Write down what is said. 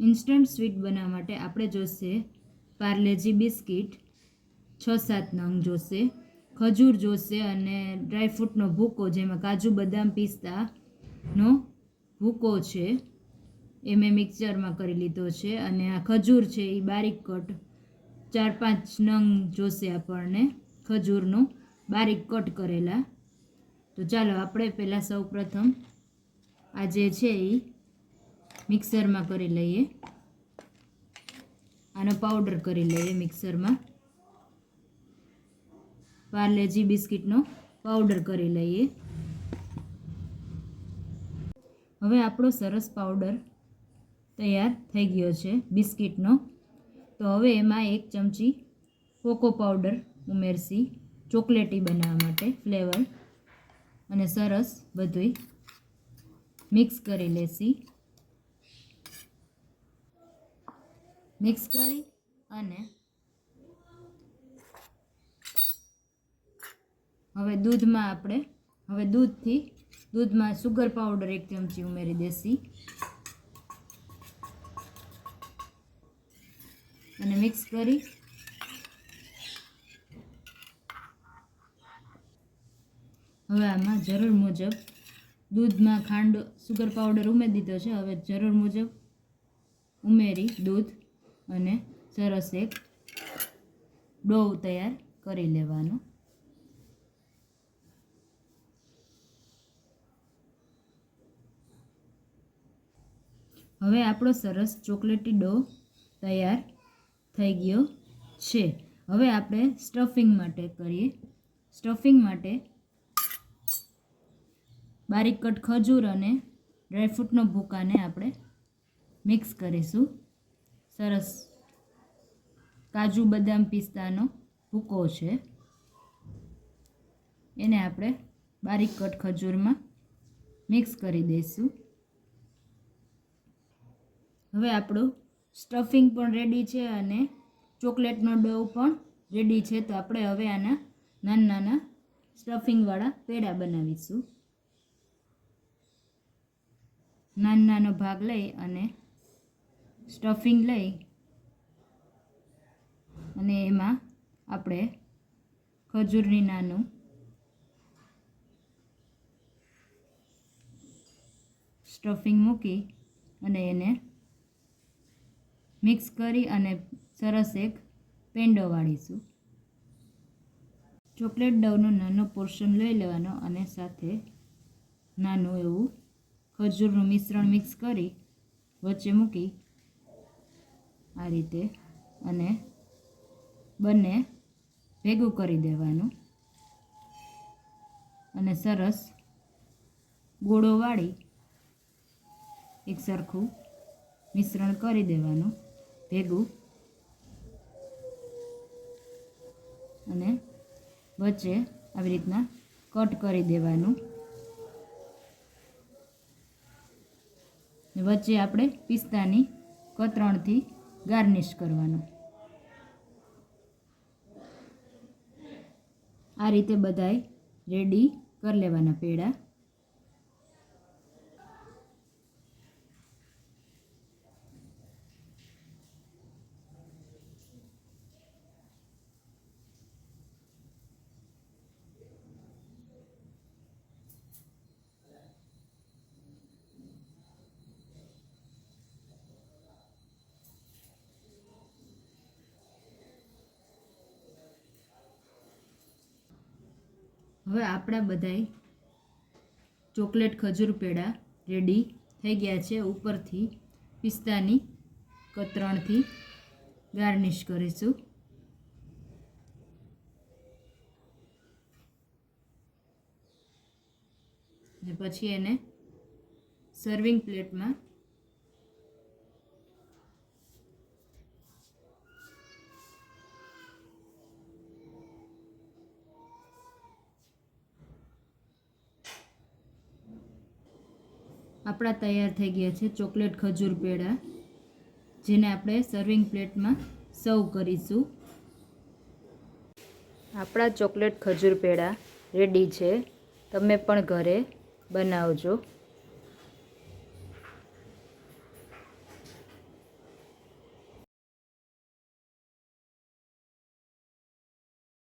Instant sweet બનાવવા માટે આપણે જોશે પાર્લેજી બિસ્કિટ, છ સાત નંગ જોશે, ખજૂર જોશે અને ડ્રાયફ્રૂટનો ભૂકો જેમાં કાજુ, બદામ પિસ્તાનો ભૂકો છે એ મેં મિક્સરમાં કરી લીધો છે અને આ ખજૂર છે એ બારીક કટ ચાર પાંચ નંગ જોશે આપણને ખજૂરનું બારીક કટ કરેલા. તો ચાલો આપણે પહેલાં સૌ પ્રથમ આ જે છે એ મિક્સરમાં કરી લઈએ. આનો પાવડર કરી લઈએ મિક્સરમાં. પાર્લેજી બિસ્કિટનો પાવડર કરી લઈએ. હવે આપણો સરસ પાવડર તૈયાર થઈ ગયો છે બિસ્કિટનો. તો હવે એમાં એક ચમચી કોકો પાવડર ઉમેરશી ચોકલેટી બનાવવા માટે ફ્લેવર અને સરસ બધુંય મિક્સ કરી લેશી. મિક્સ કરી અને હવે દૂધમાં આપણે, હવે દૂધથી, દૂધમાં સુગર પાવડર એક ચમચી ઉમેરી દેશી. અને મિક્સ કરી હવે આમાં જરૂર મુજબ દૂધમાં ખાંડ સુગર પાવડર ઉમેરી દીધો છે. હવે જરૂર મુજબ ઉમેરી દૂધ અને સરસ એક ડો તૈયાર કરી લેવાનો. હવે આપણો સરસ ચોકલેટી ડો તૈયાર થઈ ગયો છે. હવે આપણે સ્ટફિંગ માટે કરીએ. સ્ટફિંગ માટે બારીક કટ ખજૂર અને ડ્રાયફ્રૂટનો ભૂકાને આપણે મિક્સ કરીશું. સરસ. કાજુ બદામ પિસ્તાનો ભૂકો છે. એને આપણે બારીક કટ ખજૂરમાં મિક્સ કરી દઈશું. હવે આપણું સ્ટફિંગ પણ રેડી છે અને ચોકલેટનો ડો પણ રેડી છે. તો આપણે હવે આના નાના નાના સ્ટફિંગવાળા પેડા બનાવીશું. નાનો નાનો ભાગ લઈ અને સ્ટફિંગ લઈ અને એમાં આપણે ખજૂરની નાનું સ્ટફિંગ મૂકી અને એને મિક્સ કરી અને સરસ એક પેંડો વાળીશું. ચોકલેટ ડવનો નાનો પોર્શન લઈ લેવાનો અને સાથે નાનું એવું ખજૂરનું મિશ્રણ મિક્સ કરી વચ્ચે મૂકી આ રીતે અને બંને ભેગું કરી દેવાનું. અને સરસ ગોળો વાળી એક સરખું મિશ્રણ કરી દેવાનું, ભેગું. અને વચ્ચે આવી રીતના કટ કરી દેવાનું. વચ્ચે આપણે પિસ્તાની કતરણથી ગાર્નિશ કરવાનું. આ રીતે બધાય રેડી કરી લેવાના પેડા. હવે આપણા બધાય ચોકલેટ ખજૂર પેડા રેડી થઈ ગયા છે ઉપરથી પિસ્તાની કતરણથી ગાર્નિશ કરીશું. ને પછી એને સર્વિંગ પ્લેટમાં આપણા તૈયાર થઈ ગયા છે ચોકલેટ ખજૂર પેડા, જેને આપણે સર્વિંગ પ્લેટમાં સર્વ કરીશું. આપણા ચોકલેટ ખજૂર પેડા રેડી છે. તમે પણ ઘરે બનાવજો.